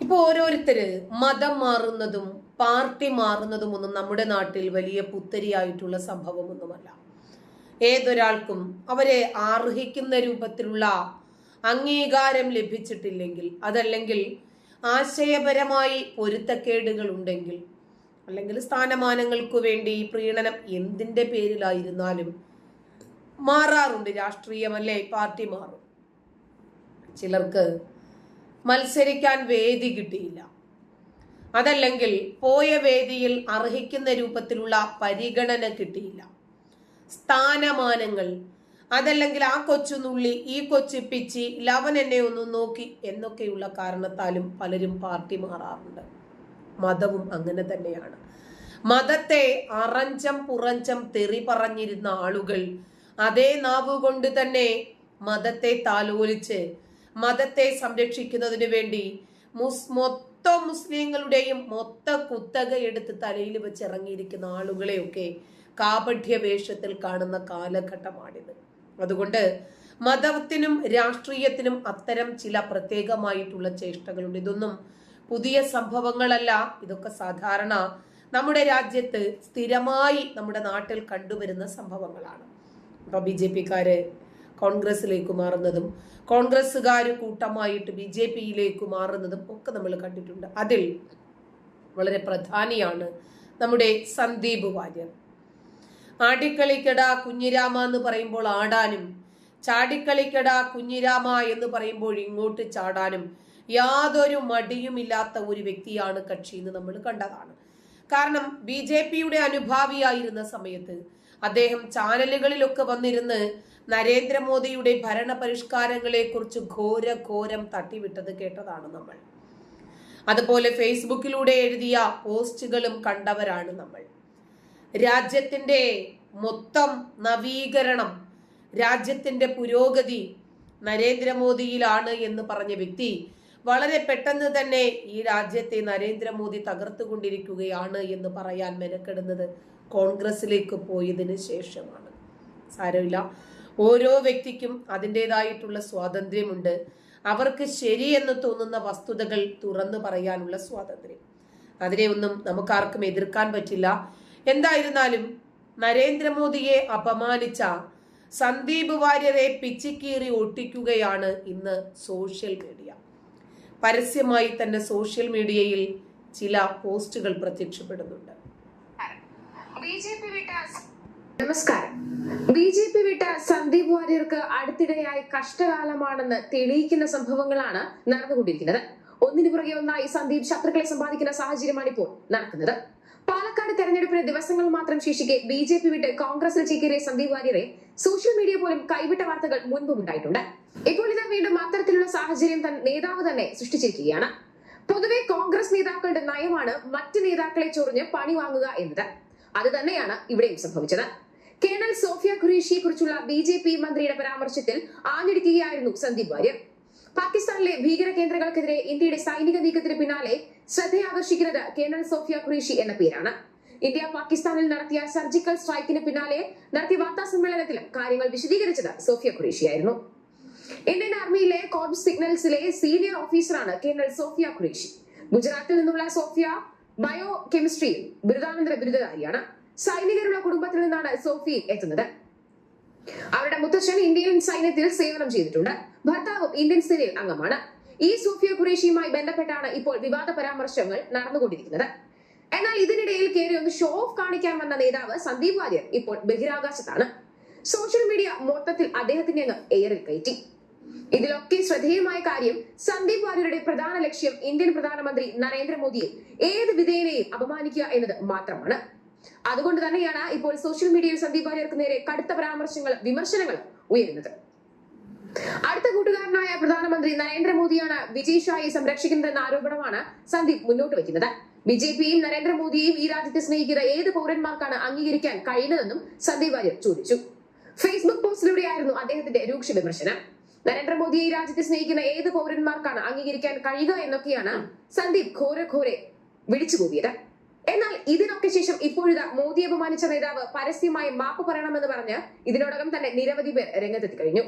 ഇപ്പൊ ഓരോരുത്തര് മതം മാറുന്നതും പാർട്ടി മാറുന്നതും ഒന്നും നമ്മുടെ നാട്ടിൽ വലിയ പുത്തരിയായിട്ടുള്ള സംഭവമൊന്നുമല്ല. ഏതൊരാൾക്കും അവരെ അർഹിക്കുന്ന രൂപത്തിലുള്ള അംഗീകാരം ലഭിച്ചിട്ടില്ലെങ്കിൽ അതല്ലെങ്കിൽ ആശയപരമായി പൊരുത്തക്കേടുകൾ ഉണ്ടെങ്കിൽ അല്ലെങ്കിൽ സ്ഥാനമാനങ്ങൾക്ക് വേണ്ടി പ്രീണനം എന്തിന്റെ പേരിലായിരുന്നാലും മാറാറുണ്ട്. രാഷ്ട്രീയമല്ലേ പാർട്ടി മാറും. ചിലർക്ക് മത്സരിക്കാൻ വേദി കിട്ടിയില്ല. അതല്ലെങ്കിൽ പോയ വേദിയിൽ അർഹിക്കുന്ന രൂപത്തിലുള്ള പരിഗണന കിട്ടിയില്ല. സ്ഥാനമാനങ്ങൾ അതല്ലെങ്കിൽ ആ കൊച്ചുനുള്ളി ഈ കൊച്ചു പിച്ചി ലവൻ എന്നെ ഒന്ന് നോക്കി എന്നൊക്കെയുള്ള കാരണത്താലും പലരും പാർട്ടി മാറാറുണ്ട്. മതവും അങ്ങനെ തന്നെയാണ്. മതത്തെ അറഞ്ചം പുറഞ്ചം തെറി പറഞ്ഞിരുന്ന ആളുകൾ അതേ നാവുകൊണ്ട് തന്നെ മതത്തെ താലോലിച്ച് മതത്തെ സംരക്ഷിക്കുന്നതിന് വേണ്ടി മുസ് മൊത്തം മുസ്ലിങ്ങളുടെയും മൊത്ത കുത്തക എടുത്ത് തലയിൽ വെച്ച് ഇറങ്ങിയിരിക്കുന്ന ആളുകളെയൊക്കെ കാപഠ്യ വേഷത്തിൽ കാണുന്ന കാലഘട്ടമാണിത്. അതുകൊണ്ട് മതത്തിനും രാഷ്ട്രീയത്തിനും അത്തരം ചില പ്രത്യേകമായിട്ടുള്ള ചേഷ്ടകളുണ്ട്. ഇതൊന്നും പുതിയ സംഭവങ്ങളല്ല. ഇതൊക്കെ സാധാരണ നമ്മുടെ രാജ്യത്ത് സ്ഥിരമായി നമ്മുടെ നാട്ടിൽ കണ്ടുവരുന്ന സംഭവങ്ങളാണ്. ഇപ്പൊ ബി ജെ പിക്കാര് കോൺഗ്രസിലേക്ക് മാറുന്നതും കോൺഗ്രസ്സുകാർ കൂട്ടമായിട്ട് ബി ജെ പിയിലേക്ക് മാറുന്നതും ഒക്കെ നമ്മൾ കണ്ടിട്ടുണ്ട്. അതിൽ വളരെ പ്രധാനിയാണ് നമ്മുടെ സന്ദീപ് വാര്യർ. ആടിക്കളിക്കട കുഞ്ഞിരാമ എന്ന് പറയുമ്പോൾ ആടാനും ചാടിക്കളിക്കട കുഞ്ഞിരാമ എന്ന് പറയുമ്പോൾ ഇങ്ങോട്ട് ചാടാനും യാതൊരു മടിയുമില്ലാത്ത ഒരു വ്യക്തിയാണ് കക്ഷി എന്ന് നമ്മൾ കണ്ടതാണ്. കാരണം ബി ജെ പിയുടെ അനുഭാവിയായിരുന്ന സമയത്ത് അദ്ദേഹം ചാനലുകളിലൊക്കെ വന്നിരുന്ന് നരേന്ദ്രമോദിയുടെ ഭരണ പരിഷ്കാരങ്ങളെ കുറിച്ച് ഘോര ഘോരം തട്ടിവിട്ടത് കേട്ടതാണ് നമ്മൾ. അതുപോലെ ഫേസ്ബുക്കിലൂടെ എഴുതിയ പോസ്റ്റുകളും കണ്ടവരാണ് നമ്മൾ. രാജ്യത്തിന്റെ മൊത്തം നവീകരണം രാജ്യത്തിന്റെ പുരോഗതി നരേന്ദ്രമോദിയിലാണ് എന്ന് പറഞ്ഞ വ്യക്തി വളരെ പെട്ടെന്ന് തന്നെ ഈ രാജ്യത്തെ നരേന്ദ്രമോദി തകർത്തുകൊണ്ടിരിക്കുകയാണ് എന്ന് പറയാൻ മെനക്കെടുന്നത് കോൺഗ്രസിലേക്ക് പോയതിന് ശേഷമാണ്. സാരമില്ല. ഓരോ വ്യക്തിക്കും അതിന്റെതായിട്ടുള്ള സ്വാതന്ത്ര്യമുണ്ട്. അവർക്ക് ശരിയെന്ന് തോന്നുന്ന വസ്തുതകൾ തുറന്നു പറയാനുള്ള സ്വാതന്ത്ര്യം. അതിനെ ഒന്നും നമുക്കാർക്കും എതിർക്കാൻ പറ്റില്ല. എന്തായിരുന്നാലും നരേന്ദ്രമോദിയെ അപമാനിച്ച സന്ദീപ് വാര്യരെ പിച്ചിക്കീറി ഒട്ടിക്കുകയാണ് ഇന്ന് സോഷ്യൽ മീഡിയ. പരസ്യമായി തന്നെ സോഷ്യൽ മീഡിയയിൽ ചില പോസ്റ്റുകൾ പ്രത്യക്ഷപ്പെടുന്നുണ്ട്. ബി ജെ പി വിട്ട നമസ്കാരം. ബി ജെ പി വിട്ട സന്ദീപ് വാര്യർക്ക് അടുത്തിടെയായി കഷ്ടകാലമാണെന്ന് തെളിയിക്കുന്ന സംഭവങ്ങളാണ് നടന്നുകൊണ്ടിരിക്കുന്നത്. ഒന്നിനു പുറകെ ഒന്നായി സന്ദീപ് ശത്രുക്കളെ സമ്പാദിക്കുന്ന സാഹചര്യമാണ് ഇപ്പോൾ നടക്കുന്നത്. പാലക്കാട് തെരഞ്ഞെടുപ്പിന് ദിവസങ്ങൾ മാത്രം ശേഷിക്കെ ബി ജെ പി വിട്ട് കോൺഗ്രസിൽ ചേക്കേറിയ സന്ദീപ് വാര്യരെ സോഷ്യൽ മീഡിയ പോലും കൈവിട്ട വാർത്തകൾ മുൻപും ഉണ്ടായിട്ടുണ്ട്. ഇപ്പോൾ ഇത് വീണ്ടും അത്തരത്തിലുള്ള സാഹചര്യം നേതാവ് തന്നെ സൃഷ്ടിച്ചിരിക്കുകയാണ്. പൊതുവെ കോൺഗ്രസ് നേതാക്കളുടെ നയമാണ് മറ്റ് നേതാക്കളെ ചൊറിഞ്ഞ് പണി വാങ്ങുക എന്നത്. അത് തന്നെയാണ് ഇവിടെയും സംഭവിച്ചത്. കേണൽ സോഫിയ ഖുറേഷിയെ കുറിച്ചുള്ള ബി ജെ പി മന്ത്രിയുടെ പരാമർശത്തിൽ ആഞ്ഞടിക്കുകയായിരുന്നു സന്ദീപ് വാര്യർ. പാകിസ്ഥാനിലെ ഭീകര കേന്ദ്രങ്ങൾക്കെതിരെ ഇന്ത്യയുടെ സൈനിക നീക്കത്തിന് പിന്നാലെ ശ്രദ്ധയാകർഷിക്കുന്നത് കേണൽ സോഫിയ ഖുറേഷി എന്ന പേരാണ്. ഇന്ത്യ പാകിസ്ഥാനിൽ നടത്തിയ സർജിക്കൽ സ്ട്രൈക്കിന് പിന്നാലെ നടത്തിയ വാർത്താ സമ്മേളനത്തിൽ കാര്യങ്ങൾ വിശദീകരിച്ചത് സോഫിയ ഖുറേഷിയായിരുന്നു. ഇന്ത്യൻ ആർമിയിലെ കോർപ്സ് സിഗ്നൽസിലെ സീനിയർ ഓഫീസറാണ് കേണൽ സോഫിയ ഖുറേഷി. ഗുജറാത്തിൽ നിന്നുള്ള സോഫിയ ബയോ കെമിസ്ട്രിയിൽ ബിരുദാനന്തര ബിരുദധാരിയാണ്. സൈനികരുടെ കുടുംബത്തിൽ നിന്നാണ് സോഫി എത്തുന്നത്. അവരുടെ മുത്തച്ഛൻ ഇന്ത്യൻ സൈന്യത്തിൽ സേവനം ചെയ്തിട്ടുണ്ട്. ഭർത്താവും ഇന്ത്യൻ സേനയിൽ അംഗമാണ്. ഈ സോഫിയ ഖുറേഷിയുമായി ബന്ധപ്പെട്ടാണ് ഇപ്പോൾ വിവാദ പരാമർശങ്ങൾ നടന്നുകൊണ്ടിരിക്കുന്നത്. എന്നാൽ ഇതിനിടയിൽ കയറി ഒന്ന് ഷോ ഓഫ് കാണിക്കാൻ വന്ന നേതാവ് സന്ദീപ് വാര്യർ ഇപ്പോൾ ബഹിരാകാശത്താണ്. സോഷ്യൽ മീഡിയ മൊത്തത്തിൽ അദ്ദേഹത്തിന്റെ അങ്ങ് എയറിൽ കയറ്റി. ഇതിലൊക്കെ ശ്രദ്ധേയമായ കാര്യം സന്ദീപ് വാര്യരുടെ പ്രധാന ലക്ഷ്യം ഇന്ത്യൻ പ്രധാനമന്ത്രി നരേന്ദ്രമോദിയെ ഏത് വിധേയനെയും അപമാനിക്കുക എന്നത് മാത്രമാണ്. അതുകൊണ്ട് തന്നെയാണ് ഇപ്പോൾ സോഷ്യൽ മീഡിയയിൽ സന്ദീപ് വാര്യർക്ക് നേരെ കടുത്ത പരാമർശങ്ങൾ വിമർശനങ്ങൾ ഉയരുന്നത്. അടുത്ത കൂട്ടുകാരനായ പ്രധാനമന്ത്രി നരേന്ദ്രമോദിയാണ് വിജയ് ഷായെ സംരക്ഷിക്കുന്നതെന്ന ആരോപണമാണ് സന്ദീപ് മുന്നോട്ട് വയ്ക്കുന്നത്. ബി ജെ പിയും നരേന്ദ്രമോദിയെയും ഈ രാജ്യത്തെ സ്നേഹിക്കുന്ന ഏത് പൗരന്മാർക്കാണ് അംഗീകരിക്കാൻ കഴിയുന്നതെന്നും സന്ദീപ് വാര്യർ ചോദിച്ചു. ഫേസ്ബുക്ക് പോസ്റ്റിലൂടെയായിരുന്നു അദ്ദേഹത്തിന്റെ രൂക്ഷ വിമർശനം. നരേന്ദ്രമോദിയെ രാജ്യത്തെ സ്നേഹിക്കുന്ന ഏത് പൗരന്മാർക്കാണ് അംഗീകരിക്കാൻ കഴിയുക എന്നൊക്കെയാണ് സന്ദീപ് ഘോരെ ഘോരെ വിളിച്ചുകൂവിയത് എന്നാൽ ഇതിനൊക്കെ ശേഷം ഇപ്പോഴിതാ മോദി അപമാനിച്ച നേതാവ് പരസ്യമായി മാപ്പ് പറയണമെന്ന് പറഞ്ഞ് ഇതിനോടകം തന്നെ നിരവധി പേർ രംഗത്തെത്തി കഴിഞ്ഞു.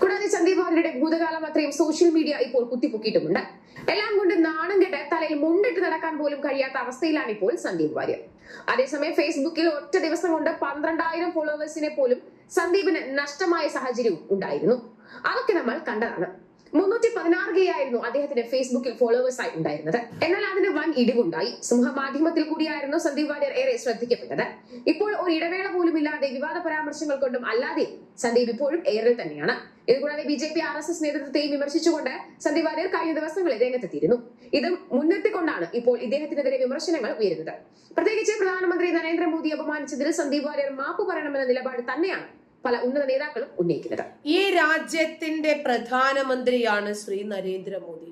കൂടാതെ സന്ദീപ് അവരുടെ ഭൂതകാലം അത്രയും സോഷ്യൽ മീഡിയ ഇപ്പോൾ കുത്തിപ്പൊക്കിയിട്ടുമുണ്ട്. എല്ലാം കൊണ്ട് നാണം കെട്ട് തലയിൽ മുണ്ടിട്ട് നടക്കാൻ പോലും കഴിയാത്ത അവസ്ഥയിലാണ് ഇപ്പോൾ സന്ദീപ് വാര്യർ. അതേസമയം ഫേസ്ബുക്കിൽ ഒറ്റ ദിവസം കൊണ്ട് പന്ത്രണ്ടായിരം ഫോളോവേഴ്സിനെ പോലും സന്ദീപിന് നഷ്ടമായ സാഹചര്യവും ഉണ്ടായിരുന്നു. അതൊക്കെ നമ്മൾ കണ്ടതാണ്. മുന്നൂറ്റി പതിനാറ് കെ ആയിരുന്നു അദ്ദേഹത്തിന്റെ ഫേസ്ബുക്കിൽ ഫോളോവേഴ്സ് ആയി ഉണ്ടായിരുന്നത്. എന്നാൽ അതിന് വൻ ഇടിവുണ്ടായി. സമൂഹ മാധ്യമത്തിൽ കൂടിയായിരുന്നു സന്ദീപ് വാര്യർ ഏറെ ശ്രദ്ധിക്കപ്പെട്ടത്. ഇപ്പോൾ ഒരു ഇടവേള പോലും ഇല്ലാതെ വിവാദ പരാമർശങ്ങൾ കൊണ്ടും അല്ലാതെ സന്ദീപ് ഇപ്പോഴും ഏറെ തന്നെയാണ്. ഇതുകൂടാതെ B J P R S S നേതൃത്വത്തെയും വിമർശിച്ചുകൊണ്ട് സന്ദീപ് വാര്യർ കഴിഞ്ഞ ദിവസങ്ങളിൽ രംഗത്തെത്തിയിരുന്നു. ഇത് മുൻനിർത്തിക്കൊണ്ടാണ് ഇപ്പോൾ ഇദ്ദേഹത്തിനെതിരെ വിമർശനങ്ങൾ ഉയരുന്നത്. പ്രത്യേകിച്ച് പ്രധാനമന്ത്രി നരേന്ദ്രമോദി അപമാനിച്ചതിൽ സന്ദീപ് വാര്യർ മാപ്പ് പറയണമെന്ന നിലപാട് തന്നെയാണ് പല ഉന്നത നേതാക്കളും ഉന്നയിക്കുന്നത്. ഈ രാജ്യത്തിന്റെ പ്രധാനമന്ത്രിയാണ് ശ്രീ നരേന്ദ്രമോദി.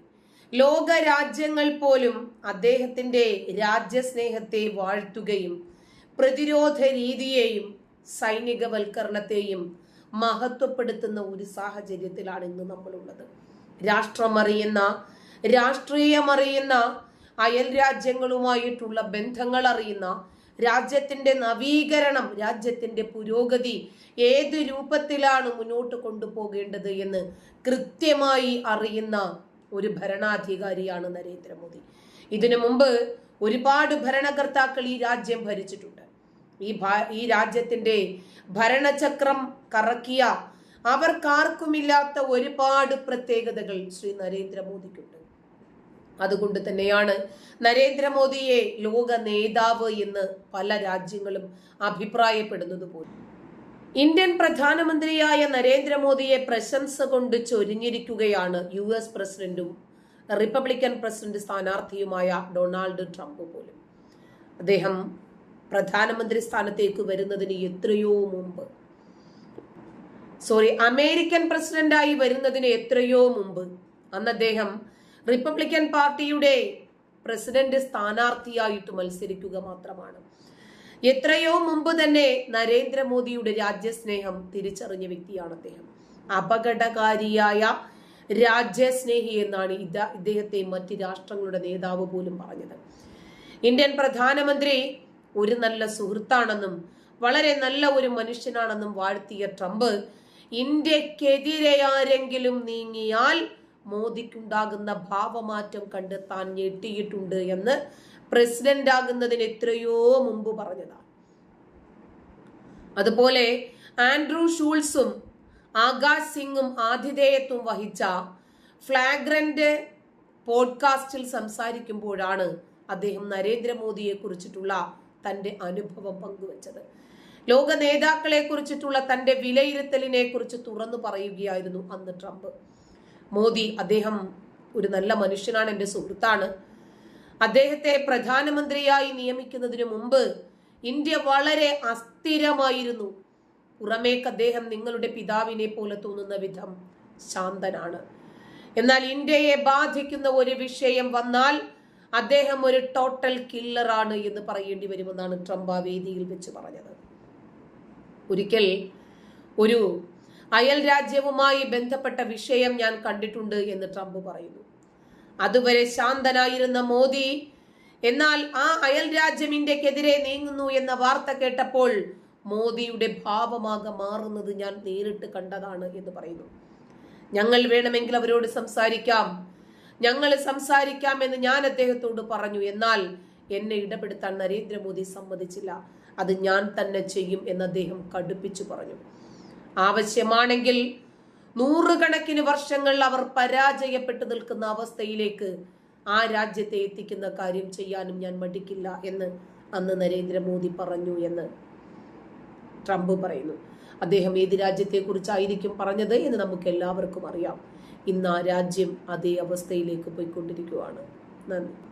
ലോക രാജ്യങ്ങൾ പോലും അദ്ദേഹത്തിന്റെ രാജ്യസ്നേഹത്തെ വാഴ്ത്തുകയും പ്രതിരോധ രീതിയെയും സൈനികവൽക്കരണത്തെയും മഹത്വപ്പെടുത്തുന്ന ഒരു സാഹചര്യത്തിലാണ് ഇന്ന് നമ്മളുള്ളത്. രാഷ്ട്രമറിയുന്ന രാഷ്ട്രീയമറിയുന്ന അയൽ രാജ്യങ്ങളുമായിട്ടുള്ള ബന്ധങ്ങൾ അറിയുന്ന രാജ്യത്തിന്റെ നവീകരണം രാജ്യത്തിന്റെ പുരോഗതി ഏത് രൂപത്തിലാണ് മുന്നോട്ട് കൊണ്ടുപോകേണ്ടത് എന്ന് കൃത്യമായി അറിയുന്ന ഒരു ഭരണാധികാരിയാണ് നരേന്ദ്രമോദി. ഇതിനു മുമ്പ് ഒരുപാട് ഭരണകർത്താക്കൾ ഈ രാജ്യം ഭരിച്ചിട്ടുണ്ട്. ഈ ഈ രാജ്യത്തിന്റെ ഭരണചക്രം കറക്കിയ അവർക്കാർക്കുമില്ലാത്ത ഒരുപാട് പ്രത്യേകതകൾ ശ്രീ നരേന്ദ്രമോദിക്കുണ്ട്. അതുകൊണ്ട് തന്നെയാണ് നരേന്ദ്രമോദിയെ ലോക നേതാവ് എന്ന് പല രാജ്യങ്ങളും അഭിപ്രായപ്പെടുന്നത് പോലും. ഇന്ത്യൻ പ്രധാനമന്ത്രിയായ നരേന്ദ്രമോദിയെ പ്രശംസ കൊണ്ട് ചൊരിഞ്ഞിരിക്കുകയാണ് യു എസ് പ്രസിഡന്റും റിപ്പബ്ലിക്കൻ പ്രസിഡന്റ് സ്ഥാനാർത്ഥിയുമായ ഡൊണാൾഡ് ട്രംപ് പോലും. അദ്ദേഹം പ്രധാനമന്ത്രി സ്ഥാനത്തേക്ക് വരുന്നതിന് എത്രയോ മുമ്പ് സോറി അമേരിക്കൻ പ്രസിഡന്റായി വരുന്നതിന് എത്രയോ മുമ്പ് അന്ന് അദ്ദേഹം റിപ്പബ്ലിക്കൻ പാർട്ടിയുടെ പ്രസിഡന്റ് സ്ഥാനാർത്ഥിയായിട്ട് മത്സരിക്കുക മാത്രമാണ്. എത്രയോ മുമ്പ് തന്നെ നരേന്ദ്രമോദിയുടെ രാജ്യസ്നേഹം തിരിച്ചറിഞ്ഞ വ്യക്തിയാണ് അദ്ദേഹം. അപകടകാരിയായ രാജ്യസ്നേഹി എന്നാണ് ഇദ്ദേഹത്തെ മറ്റ് രാഷ്ട്രങ്ങളുടെ നേതാവ് പോലും പറഞ്ഞത്. ഇന്ത്യൻ പ്രധാനമന്ത്രി ഒരു നല്ല സുഹൃത്താണെന്നും വളരെ നല്ല ഒരു മനുഷ്യനാണെന്നും വാഴ്ത്തിയ ട്രംപ് ഇന്ത്യക്കെതിരെ ആരെങ്കിലും നീങ്ങിയാൽ മോദിക്കുണ്ടാകുന്ന ഭാവമാറ്റം കണ്ടെത്താൻ ഞെട്ടിയിട്ടുണ്ട് എന്ന് പ്രസിഡന്റ് ആകുന്നതിന് എത്രയോ മുമ്പ് പറഞ്ഞതാണ് അതുപോലെ ആൻഡ്രൂ ഷൂൾസും ആകാശ് സിംഗും ആതിഥേയത്വം വഹിച്ച ഫ്ലാഗ്രന്റ് പോഡ്കാസ്റ്റിൽ സംസാരിക്കുമ്പോഴാണ് അദ്ദേഹം നരേന്ദ്രമോദിയെ കുറിച്ചിട്ടുള്ള തന്റെ അനുഭവം പങ്കുവച്ചത്. ലോക നേതാക്കളെ കുറിച്ചിട്ടുള്ള തന്റെ വിലയിരുത്തലിനെ കുറിച്ച് തുറന്നു പറയുകയായിരുന്നു അന്ന് ട്രംപ്. മോദി അദ്ദേഹം ഒരു നല്ല മനുഷ്യനാണ് എന്റെ സുഹൃത്താണ്. അദ്ദേഹത്തെ പ്രധാനമന്ത്രിയായി നിയമിക്കുന്നതിന് മുമ്പ് ഇന്ത്യ വളരെ അസ്ഥിരമായിരുന്നു. പുറമേക്ക് അദ്ദേഹം നിങ്ങളുടെ പിതാവിനെ പോലെ തോന്നുന്ന വിധം ശാന്തനാണ്. എന്നാൽ ഇന്ത്യയെ ബാധിക്കുന്ന ഒരു വിഷയം വന്നാൽ അദ്ദേഹം ഒരു ടോട്ടൽ കില്ലറാണ് എന്ന് പറയേണ്ടി വരുമെന്നാണ് ട്രംപ് ആ വേദിയിൽ വെച്ച് പറഞ്ഞത്. ഒരിക്കൽ ഒരു അയൽ രാജ്യവുമായി ബന്ധപ്പെട്ട വിഷയം ഞാൻ കണ്ടിട്ടുണ്ട് എന്ന് ട്രംപ് പറയുന്നു. അതുവരെ ശാന്തനായിരുന്ന മോദി എന്നാൽ ആ അയൽ രാജ്യം ഇന്ത്യക്കെതിരെ നീങ്ങുന്നു എന്ന വാർത്ത കേട്ടപ്പോൾ മോദിയുടെ ഭാവമാകെ മാറുന്നത് ഞാൻ നേരിട്ട് കണ്ടതാണ് എന്ന് പറയുന്നു. ഞങ്ങൾ വേണമെങ്കിൽ അവരോട് സംസാരിക്കാം. ഞങ്ങൾ സംസാരിക്കാം എന്ന് ഞാൻ അദ്ദേഹത്തോട് പറഞ്ഞു. എന്നാൽ എന്നെ ഇടപെടുത്താൻ നരേന്ദ്രമോദി സമ്മതിച്ചില്ല. അത് ഞാൻ തന്നെ ചെയ്യും എന്ന് അദ്ദേഹം കടുപ്പിച്ചു പറഞ്ഞു. ആവശ്യമാണെങ്കിൽ നൂറുകണക്കിന് വർഷങ്ങൾ അവർ പരാജയപ്പെട്ടു നിൽക്കുന്ന അവസ്ഥയിലേക്ക് ആ രാജ്യത്തെ എത്തിക്കുന്ന കാര്യം ചെയ്യാനും ഞാൻ മടിക്കില്ല എന്ന് അന്ന് നരേന്ദ്രമോദി പറഞ്ഞു എന്ന് ട്രംപ് പറയുന്നു. അദ്ദേഹം ഏത് രാജ്യത്തെക്കുറിച്ചായിരിക്കും പറഞ്ഞത് എന്ന് നമുക്ക് എല്ലാവർക്കും അറിയാം. ഇന്ന് ആ രാജ്യം അതേ അവസ്ഥയിലേക്ക് പോയിക്കൊണ്ടിരിക്കുകയാണ്. നന്ദി.